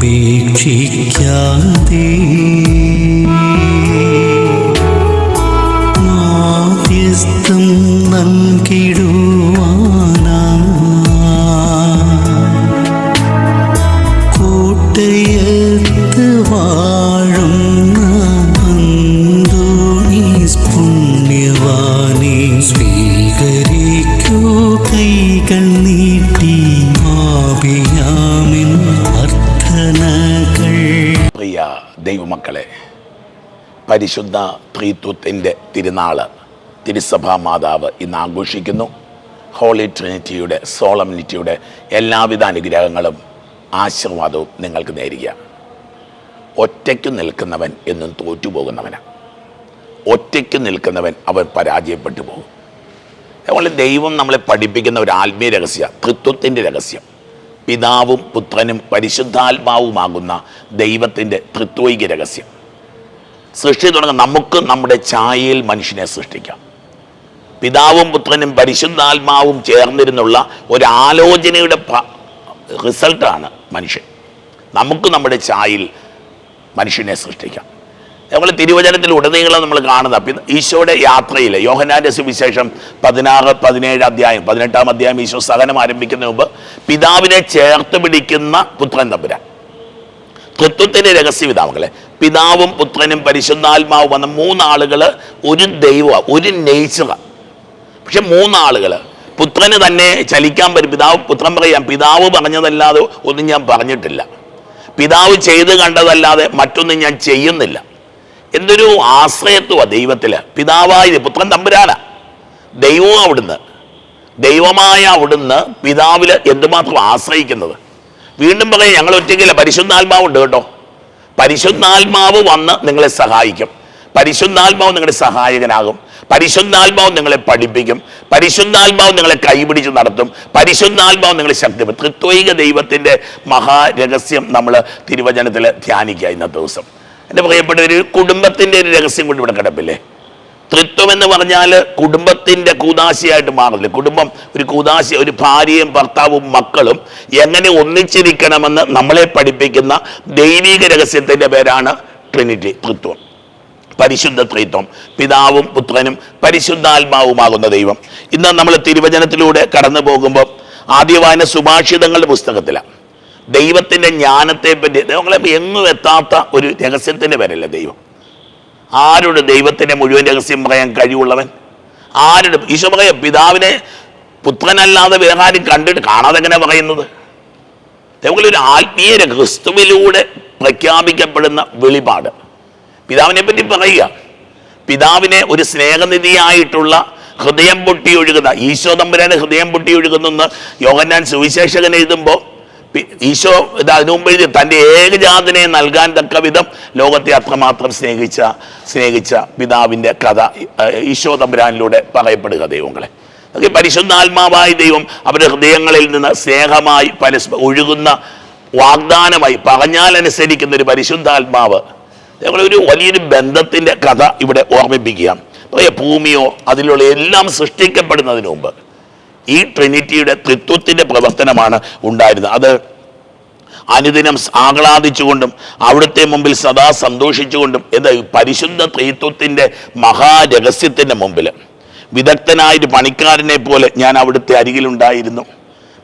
പരീക്ഷിച്ചാലുപേക്ഷിക്കാതെ പരിശുദ്ധ ത്രീത്വത്തിന്റെ തിരുനാൾ തിരുസഭാ മാതാവ് ഇന്ന് ആഘോഷിക്കുന്നു. ഹോളി ട്രിനിറ്റിയുടെ സോളംനിറ്റിയുടെ എല്ലാവിധ അനുഗ്രഹങ്ങളും ആശീർവാദവും നിങ്ങൾക്ക് നേരിക. ഒറ്റയ്ക്ക് നിൽക്കുന്നവൻ എന്നും തോറ്റുപോകുന്നവനാണ് ഒറ്റയ്ക്ക് നിൽക്കുന്നവൻ അവൻ പരാജയപ്പെട്ടു പോകും. അതുപോലെ ദൈവം നമ്മളെ പഠിപ്പിക്കുന്ന ഒരു ആത്മീയ രഹസ്യ തൃത്വത്തിന്റെ രഹസ്യം. പിതാവും പുത്രനും പരിശുദ്ധാത്മാവുമാകുന്ന ദൈവത്തിന്റെ തൃത്വൈക രഹസ്യം. സൃഷ്ടി തുടങ്ങും നമുക്ക് നമ്മുടെ ഛായയിൽ മനുഷ്യനെ സൃഷ്ടിക്കാം. പിതാവും പുത്രനും പരിശുദ്ധാത്മാവും ചേർന്നിരുന്നുള്ള ഒരു ആലോചനയുടെ റിസൾട്ടാണ് മനുഷ്യൻ. നമുക്ക് നമ്മുടെ ചായയിൽ മനുഷ്യനെ സൃഷ്ടിക്കാം. നമ്മൾ തിരുവചനത്തിൽ ഉടനീളം നമ്മൾ കാണുന്ന ഈശോയുടെ യാത്രയിൽ യോഹനാന്റെ സുവിശേഷം പതിനാറ് പതിനേഴ് അധ്യായം പതിനെട്ടാം അധ്യായം ഈശോ സഹനം ആരംഭിക്കുന്നതിന് മുമ്പ് പിതാവിനെ ചേർത്ത് പിടിക്കുന്ന പുത്രൻ തമ്പുരാൻ. തൃത്വത്തിന്റെ രഹസ്യവിതാമങ്ങളെ പിതാവും പുത്രനും പരിശുദ്ധാത്മാവും വന്ന മൂന്നാളുകൾ ഒരു ദൈവമാണ് ഒരു നേച്ചറ പക്ഷെ മൂന്നാളുകൾ പുത്രന് തന്നെ ചലിക്കാൻ പറ്റും. പിതാവ് പുത്രൻ പറയാം പിതാവ് പറഞ്ഞതല്ലാതെ ഒന്നും ഞാൻ പറഞ്ഞിട്ടില്ല. പിതാവ് ചെയ്ത് കണ്ടതല്ലാതെ മറ്റൊന്നും ഞാൻ ചെയ്യുന്നില്ല. എന്തൊരു ആശ്രയത്വ ദൈവത്തിൽ പിതാവായി പുത്രൻ തമ്പുരാനാ. ദൈവവും അവിടുന്ന് ദൈവമായ അവിടുന്ന് പിതാവിൽ എന്തുമാത്രം ആശ്രയിക്കുന്നത്? വീണ്ടും പറയാം ഞങ്ങൾ ഒറ്റയ്ക്കില്ല. പരിശുദ്ധാത്മാവുണ്ട് കേട്ടോ. പരിശുദ്ധാത്മാവ് വന്ന് നിങ്ങളെ സഹായിക്കും. പരിശുദ്ധാത്മാവ് നിങ്ങളുടെ സഹായകനാകും. പരിശുദ്ധാത്മാവ് നിങ്ങളെ പഠിപ്പിക്കും. പരിശുദ്ധാത്മാവ് നിങ്ങളെ കൈപിടിച്ച് നടത്തും. പരിശുദ്ധാത്മാവ് നിങ്ങളെ ശക്തിപ്പെടും തൃത്വൈക ദൈവത്തിന്റെ മഹാരഹസ്യം നമ്മൾ തിരുവചനത്തിൽ ധ്യാനിക്കുക ഇന്നത്തെ ദിവസം. എന്റെ പ്രിയപ്പെട്ട ഒരു കുടുംബത്തിന്റെ ഒരു രഹസ്യം കൊണ്ട് ഇവിടെ കിടപ്പില്ലേ? തൃത്വം എന്ന് പറഞ്ഞാൽ കുടുംബത്തിന്റെ കൂതാശയായിട്ട് മാറില്ല. കുടുംബം ഒരു കൂതാശി ഒരു ഭാര്യയും ഭർത്താവും മക്കളും എങ്ങനെ ഒന്നിച്ചിരിക്കണമെന്ന് നമ്മളെ പഠിപ്പിക്കുന്ന ദൈവിക രഹസ്യത്തിന്റെ പേരാണ് ട്രിനിറ്റി തൃത്വം പരിശുദ്ധ ത്രിത്വം. പിതാവും പുത്രനും പരിശുദ്ധാത്മാവുമാകുന്ന ദൈവം. ഇന്ന് നമ്മൾ തിരുവചനത്തിലൂടെ കടന്നു പോകുമ്പോൾ ആദ്യവായന സുഭാഷിതങ്ങളുടെ പുസ്തകത്തിലാണ്. ദൈവത്തിന്റെ ജ്ഞാനത്തെ പറ്റി നമ്മളെ എങ്ങും എത്താത്ത ഒരു രഹസ്യത്തിന്റെ പേരല്ല ദൈവം. ആരുടെ ദൈവത്തിന്റെ മുഴുവൻ രഹസ്യം പറയാൻ കഴിവുള്ളവൻ? ആരുടെ ഈശോ പറയാം പിതാവിനെ പുത്രനല്ലാതെ വേറെ ആരും കണ്ടിട്ട് കാണാതെ എങ്ങനെ പറയുന്നത്? അതേപോലെ ഒരു ആത്മീയ ക്രിസ്തുവിലൂടെ പ്രഖ്യാപിക്കപ്പെടുന്ന വെളിപാട്. പിതാവിനെ പറ്റി പറയുക. പിതാവിനെ ഒരു സ്നേഹനിധിയായിട്ടുള്ള ഹൃദയം പൊട്ടി ഒഴുകുന്ന ഈശോ തമ്പുരാനെ ഹൃദയം പൊട്ടി ഒഴുകുന്നെന്ന് യോഹന്നാൻ സുവിശേഷകൻ എഴുതുമ്പോൾ ഈശോ ഇത് അതിനു മുമ്പ് എഴുതി തന്റെ ഏകജാതനെ നൽകാൻ തക്ക വിധം ലോകത്തെ അത്രമാത്രം സ്നേഹിച്ച സ്നേഹിച്ച പിതാവിന്റെ കഥ ഈശോ തമ്പുരാനിലൂടെ പറയപ്പെടുക ദൈവങ്ങളെ. പരിശുദ്ധാത്മാവായ ദൈവം അവരുടെ ഹൃദയങ്ങളിൽ നിന്ന് സ്നേഹമായി പരസ്പ ഒഴുകുന്ന വാഗ്ദാനമായി പറഞ്ഞാൽ അനുസരിക്കുന്ന ഒരു പരിശുദ്ധാത്മാവ്. ഞങ്ങൾ ഒരു വലിയൊരു ബന്ധത്തിന്റെ കഥ ഇവിടെ ഓർമ്മിപ്പിക്കുക ഭൂമിയോ അതിലുള്ള എല്ലാം സൃഷ്ടിക്കപ്പെടുന്നതിന് മുമ്പ്. ഈ ട്രിനിറ്റിയുടെ തൃത്വത്തിന്റെ പ്രവർത്തനമാണ് ഉണ്ടായിരുന്നത്. അത് അനുദിനം ആഹ്ലാദിച്ചുകൊണ്ടും അവിടുത്തെ മുമ്പിൽ സദാ സന്തോഷിച്ചുകൊണ്ടും ഇത് പരിശുദ്ധ തൃത്വത്തിന്റെ മഹാരഹസ്യത്തിന്റെ മുമ്പിൽ. വിദഗ്ധനായൊരു പണിക്കാരനെ പോലെ ഞാൻ അവിടുത്തെ അരികിലുണ്ടായിരുന്നു.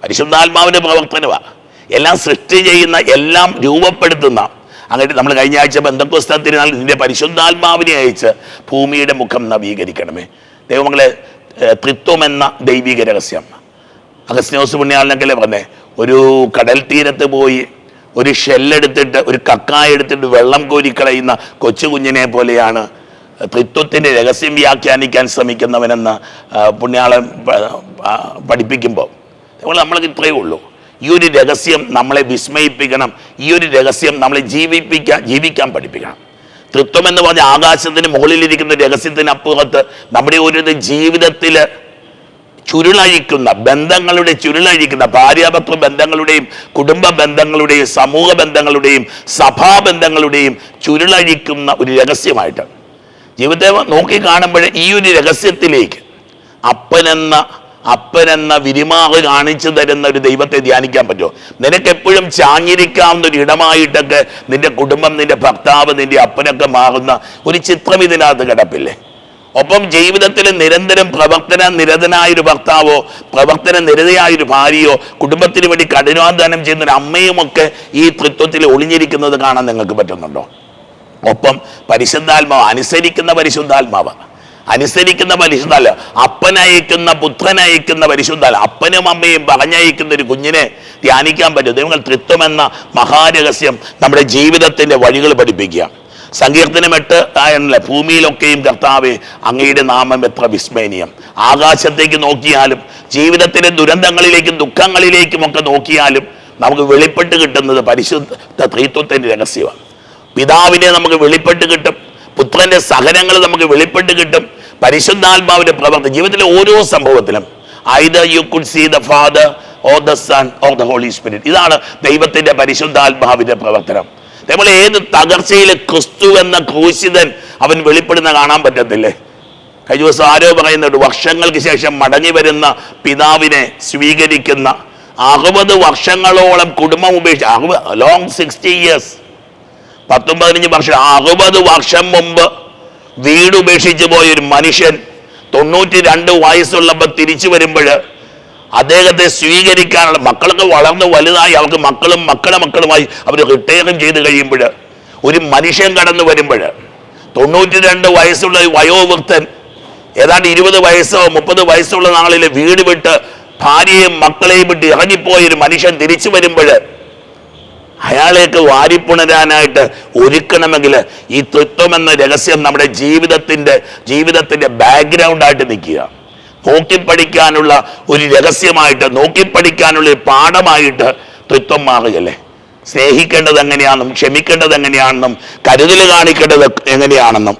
പരിശുദ്ധാത്മാവിന്റെ പ്രവർത്തനമാണ് എല്ലാം സൃഷ്ടി ചെയ്യുന്ന എല്ലാം രൂപപ്പെടുത്തുന്ന. അങ്ങനെ നമ്മൾ കഴിഞ്ഞ ആഴ്ച ബന്ധപ്പുസ്തകത്തിരുന്നാൽ നിന്റെ പരിശുദ്ധാത്മാവിനെ അയച്ച് ഭൂമിയുടെ മുഖം നവീകരിക്കണമേ. ദൈവങ്ങളെ ഏഹ്, ത്രിത്വം എന്ന ദൈവിക രഹസ്യം. അഗസ്ത്യോസ് പുണ്യാളിനൊക്കെ പറഞ്ഞേ? ഒരു കടൽ തീരത്ത് പോയി ഒരു ഷെല്ലെടുത്തിട്ട് ഒരു കക്കായ എടുത്തിട്ട് വെള്ളം കോരിക്കളയുന്ന കൊച്ചു കുഞ്ഞിനെ പോലെയാണ് ത്രിത്വത്തിന്റെ രഹസ്യം വ്യാഖ്യാനിക്കാൻ ശ്രമിക്കുന്നവനെന്ന് പുണ്യാളൻ പഠിപ്പിക്കുമ്പോൾ. അതുപോലെ നമ്മൾക്ക് ഇത്രയേ ഉള്ളൂ. ഈ ഒരു രഹസ്യം നമ്മളെ വിസ്മയിപ്പിക്കണം. ഈ ഒരു രഹസ്യം നമ്മളെ ജീവിപ്പിക്കാൻ ജീവിക്കാൻ പഠിപ്പിക്കണം. തൃത്വം എന്ന് പറഞ്ഞ ആകാശത്തിന് മുകളിലിരിക്കുന്ന രഹസ്യത്തിനപ്പുറത്ത് നമ്മുടെ ഒരു ജീവിതത്തിൽ ചുരുളഴിക്കുന്ന ബന്ധങ്ങളുടെ ചുരുളഴിക്കുന്ന ഭാര്യാഭർത്തൃ ബന്ധങ്ങളുടെയും കുടുംബ ബന്ധങ്ങളുടെയും സമൂഹ ബന്ധങ്ങളുടെയും സഭാ ബന്ധങ്ങളുടെയും ചുരുളഴിക്കുന്ന ഒരു രഹസ്യമായിട്ട് ജീവിതത്തെ നോക്കി കാണുമ്പോൾ ഈ ഒരു രഹസ്യത്തിലേക്ക് അപ്പനെന്ന അപ്പനെന്ന വിരിമാവ് കാണിച്ചു തരുന്ന ഒരു ദൈവത്തെ ധ്യാനിക്കാൻ പറ്റുമോ? നിനക്ക് എപ്പോഴും ചാഞ്ഞിരിക്കാവുന്ന ഒരു ഇടമായിട്ടൊക്കെ നിന്റെ കുടുംബം നിന്റെ ഭർത്താവ് നിന്റെ അപ്പനൊക്കെ മാറുന്ന ഒരു ചിത്രം ഇതിനകത്ത് കിടപ്പില്ലേ? ഒപ്പം ജീവിതത്തിൽ നിരന്തരം പ്രവർത്തന നിരതനായൊരു ഭർത്താവോ പ്രവർത്തന നിരതയായൊരു ഭാര്യയോ കുടുംബത്തിന് വേണ്ടി കഠിനാധ്വാനം ചെയ്യുന്ന ഒരു അമ്മയുമൊക്കെ ഈ തൃത്വത്തിൽ ഒളിഞ്ഞിരിക്കുന്നത് കാണാൻ നിങ്ങൾക്ക് പറ്റുന്നുണ്ടോ? ഒപ്പം പരിശുദ്ധാത്മാവ് അനുസരിക്കുന്ന പരിശുദ്ധാത്മാവ്. അനുസരിക്കുന്ന പരിശുദ്ധാൽ അപ്പനയക്കുന്ന പുത്രനയക്കുന്ന പരിശുദ്ധാൽ അപ്പനും അമ്മയും പറഞ്ഞയക്കുന്ന ഒരു കുഞ്ഞിനെ ധ്യാനിക്കാൻ പറ്റും. ദൈവങ്ങൾ തൃത്വം എന്ന മഹാരഹസ്യം നമ്മുടെ ജീവിതത്തിന്റെ വഴികൾ പഠിപ്പിക്കുക. സങ്കീർത്തനം എട്ട് ആയല്ലേ ഭൂമിയിലൊക്കെയും കർത്താവെ അങ്ങയുടെ നാമം എത്ര വിസ്മയനീയം. ആകാശത്തേക്ക് നോക്കിയാലും ജീവിതത്തിലെ ദുരന്തങ്ങളിലേക്കും ദുഃഖങ്ങളിലേക്കും ഒക്കെ നോക്കിയാലും നമുക്ക് വെളിപ്പെട്ട് കിട്ടുന്നത് പരിശുദ്ധ ത്രിത്വത്തിന്റെ രഹസ്യമാണ്. പിതാവിനെ നമുക്ക് വെളിപ്പെട്ട് കിട്ടും. പുത്രന്റെ സഹനങ്ങൾ നമുക്ക് വെളിപ്പെട്ട് കിട്ടും. പരിശുദ്ധാത്മാവിന്റെ പ്രവർത്തനം ജീവിതത്തിലെ ഓരോ സംഭവത്തിലും either you could see the father or the son or the holy spirit ഇതാണ് ദൈവത്തിന്റെ പരിശുദ്ധാത്മാവിന്റെ പ്രവർത്തനം. അതേപോലെ ഏത് തകർച്ചയിൽ ക്രിസ്തു എന്ന ക്രൂശിതൻ അവൻ വെളിപ്പെടുന്ന കാണാൻ പറ്റത്തില്ലേ? കഴിഞ്ഞ ദിവസം ആരോ പറയുന്നുണ്ട് വർഷങ്ങൾക്ക് ശേഷം മടങ്ങി വരുന്ന പിതാവിനെ സ്വീകരിക്കുന്ന അറുപത് വർഷങ്ങളോളം കുടുംബം ഉപേക്ഷിച്ച് അറുപത് ലോങ് സിക്സ്റ്റി ഇയേഴ്സ് പത്തും പതിനഞ്ച് വർഷം അറുപത് വർഷം മുമ്പ് വീട് ഉപേക്ഷിച്ച് പോയ ഒരു മനുഷ്യൻ തൊണ്ണൂറ്റി രണ്ട് വയസ്സുള്ളപ്പോൾ തിരിച്ചു വരുമ്പോൾ അദ്ദേഹത്തെ സ്വീകരിക്കാനുള്ള മക്കളൊക്കെ വളർന്ന് വലുതായി അവർക്ക് മക്കളും മക്കളെ മക്കളുമായി അവർ റിട്ടയറും ചെയ്ത് കഴിയുമ്പോൾ ഒരു മനുഷ്യൻ കടന്നു വരുമ്പോൾ തൊണ്ണൂറ്റി രണ്ട് വയസ്സുള്ള വയോവൃത്തൻ ഏതാണ്ട് ഇരുപത് വയസ്സോ മുപ്പത് വയസ്സുള്ള നാളിൽ വീട് വിട്ട് ഭാര്യയും മക്കളെയും വിട്ട് ഇറങ്ങിപ്പോയ ഒരു മനുഷ്യൻ തിരിച്ചു വരുമ്പോൾ അയാളെയൊക്കെ വാരിപ്പുണരാനായിട്ട് ഒരുക്കണമെങ്കിൽ ഈ തൃത്വം എന്ന രഹസ്യം നമ്മുടെ ജീവിതത്തിന്റെ ജീവിതത്തിന്റെ ബാക്ക്ഗ്രൗണ്ടായിട്ട് നിൽക്കുക. നോക്കിപ്പഠിക്കാനുള്ള ഒരു രഹസ്യമായിട്ട് നോക്കിപ്പഠിക്കാനുള്ള ഒരു പാഠമായിട്ട് തൃത്വം മാറുകയല്ലേ? സ്നേഹിക്കേണ്ടത് എങ്ങനെയാണെന്നും ക്ഷമിക്കേണ്ടത് എങ്ങനെയാണെന്നും കരുതൽ കാണിക്കേണ്ടത് എങ്ങനെയാണെന്നും.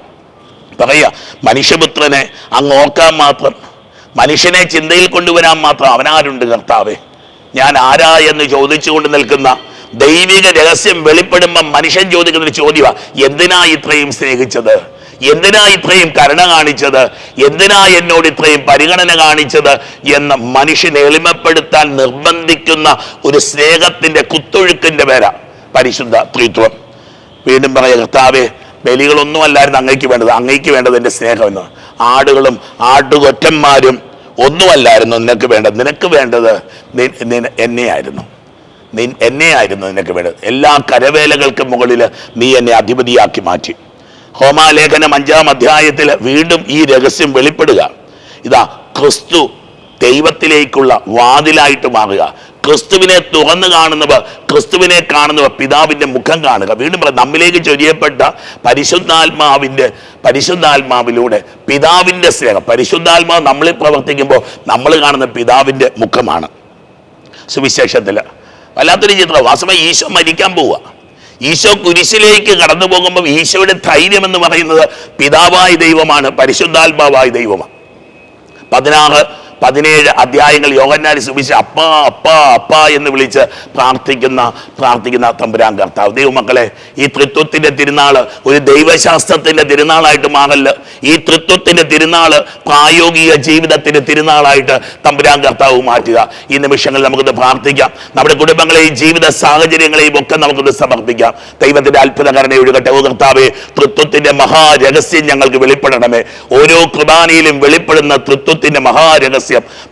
പറയുക മനുഷ്യപുത്രനെ അങ്ങ് ഓർക്കാൻ മാത്രം മനുഷ്യനെ ചിന്തയിൽ കൊണ്ടുവരാൻ മാത്രം അവനാരുണ്ട് കർത്താവേ? ഞാൻ ആരാ എന്ന് ചോദിച്ചുകൊണ്ട് നിൽക്കുന്ന ദൈവിക രഹസ്യം വെളിപ്പെടുമ്പോൾ മനുഷ്യൻ ചോദിക്കുന്ന ഒരു ചോദ്യമാണ് എന്തിനാ ഇത്രയും സ്നേഹിച്ചത്? എന്തിനാ ഇത്രയും കരുണ കാണിച്ചത്? എന്തിനാ എന്നോട് ഇത്രയും പരിഗണന കാണിച്ചത്? എന്ന് മനുഷ്യനെ എളിമപ്പെടുത്താൻ നിർബന്ധിക്കുന്ന ഒരു സ്നേഹത്തിന്റെ കുത്തൊഴുക്കിന്റെ പേരാ പരിശുദ്ധ ത്രിത്വം. വീണ്ടും പറയാം കർത്താവേ ബലികളൊന്നും അല്ലായിരുന്നു അങ്ങയ്ക്ക് വേണ്ടത്. അങ്ങയ്ക്ക് വേണ്ടത് എന്റെ സ്നേഹമെന്ന് ആടുകളും ആട്ടുകൊറ്റന്മാരും ഒന്നുമല്ലായിരുന്നു നിനക്ക് വേണ്ടത്. നിനക്ക് വേണ്ടത് എന്നെയായിരുന്നു. നിൻ- എന്നെയായിരുന്നു നിനക്ക് വേണ്ടത്. എല്ലാ കരവേലകൾക്കും മുകളിൽ നീ എന്നെ അധിപതിയാക്കി മാറ്റി. ഹോമാലേഖനം അഞ്ചാം അധ്യായത്തിൽ വീണ്ടും ഈ രഹസ്യം വെളിപ്പെടുക. ഇതാ ക്രിസ്തു ദൈവത്തിലേക്കുള്ള വാതിലായിട്ട് മാറുക. ക്രിസ്തുവിനെ തുറന്നു കാണുന്നവർ ക്രിസ്തുവിനെ കാണുന്നവർ പിതാവിന്റെ മുഖം കാണുക. വീണ്ടും പറയാം നമ്മിലേക്ക് ചൊരിയപ്പെട്ട പരിശുദ്ധാത്മാവിന്റെ പരിശുദ്ധാത്മാവിലൂടെ പിതാവിന്റെ സ്നേഹം. പരിശുദ്ധാത്മാവ് നമ്മളിൽ പ്രവർത്തിക്കുമ്പോൾ നമ്മൾ കാണുന്ന പിതാവിന്റെ മുഖമാണ്. സുവിശേഷത്തിൽ വല്ലാത്തൊരു ചിത്രം. വാസ്തവമായി ഈശോ മരിക്കാൻ പോവുക ഈശോ കുരിശിലേക്ക് കടന്നു പോകുമ്പോൾ ഈശോയുടെ ധൈര്യം എന്ന് പറയുന്നത് പിതാവായ ദൈവമാണ് പരിശുദ്ധാത്മാവായ ദൈവമാണ്. പതിനാറ് പതിനേഴ് അധ്യായങ്ങൾ യോഗന്നാരി സുവിശ അപ്പ അപ്പ അപ്പ എന്ന് വിളിച്ച് പ്രാർത്ഥിക്കുന്ന പ്രാർത്ഥിക്കുന്ന തമ്പുരാൻ കർത്താവ്. ദൈവമക്കളെ ഈ തൃത്വത്തിന്റെ തിരുനാൾ ഒരു ദൈവശാസ്ത്രത്തിന്റെ തിരുനാളായിട്ട് മാറല്ല. ഈ തൃത്വത്തിന്റെ തിരുനാൾ പ്രായോഗിക ജീവിതത്തിന്റെ തിരുനാളായിട്ട് തമ്പുരാൻ കർത്താവ് മാറ്റുക. ഈ നിമിഷങ്ങളിൽ നമുക്കിത് പ്രാർത്ഥിക്കാം. നമ്മുടെ കുടുംബങ്ങളെയും ജീവിത സാഹചര്യങ്ങളെയും ഒക്കെ നമുക്കിത് സമർപ്പിക്കാം. ദൈവത്തിന്റെ അത്ഭുതകരണ ഒഴുകട്ടെ. ഓ കർത്താവെ തൃത്വത്തിന്റെ മഹാരഹസ്യം ഞങ്ങൾക്ക് വെളിപ്പെടണമേ. ഓരോ കുർബാനയിലും വെളിപ്പെടുന്ന തൃത്വത്തിന്റെ മഹാരഹസ്യം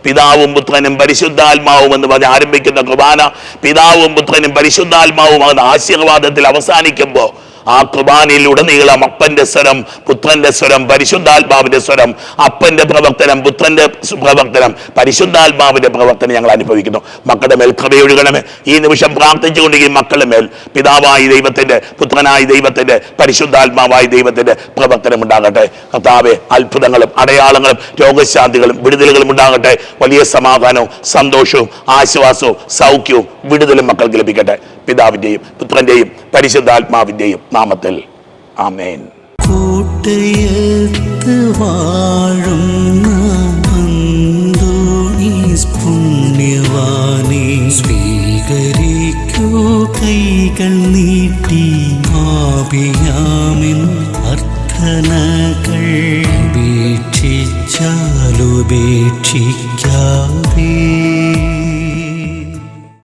പിതാവും പുത്രനും പരിശുദ്ധാത്മാവും എന്ന് പറഞ്ഞ് ആരംഭിക്കുന്ന കുർബാന പിതാവും പുത്രനും പരിശുദ്ധാത്മാവും എന്ന ആശീർവാദത്തിൽ അവസാനിക്കുമ്പോൾ ആ കുർബാനയിൽ ഉടനീളം അപ്പന്റെ സ്വരം പുത്രന്റെ സ്വരം പരിശുദ്ധാത്മാവിന്റെ സ്വരം അപ്പന്റെ പ്രവർത്തനം പുത്രന്റെ പ്രവർത്തനം പരിശുദ്ധാത്മാവിന്റെ പ്രവർത്തനം ഞങ്ങൾ അനുഭവിക്കുന്നു. മക്കളുടെ മേൽ കൃപയൊഴുകണമേ ഈ നിമിഷം പ്രാർത്ഥിച്ചുകൊണ്ട് ഈ മക്കളുടെ മേൽ പിതാവായ ദൈവത്തിന്റെ പുത്രനായ ദൈവത്തിന്റെ പരിശുദ്ധാത്മാവായ ദൈവത്തിന്റെ പ്രവർത്തനം ഉണ്ടാകട്ടെ. കർത്താവെ അത്ഭുതങ്ങളും അടയാളങ്ങളും രോഗശാന്തികളും വിടുതലുകളും ഉണ്ടാകട്ടെ. വലിയ സമാധാനവും സന്തോഷവും ആശ്വാസവും സൗഖ്യവും വിടുതലും മക്കൾക്ക് ലഭിക്കട്ടെ. പിതാവിന്റെയും പുത്രന്റെയും പരിശുദ്ധാത്മാവിന്റെയും നാമത്തിൽ. ആമേൻ. കൂട്ടയത്ത് വാഴുന്ന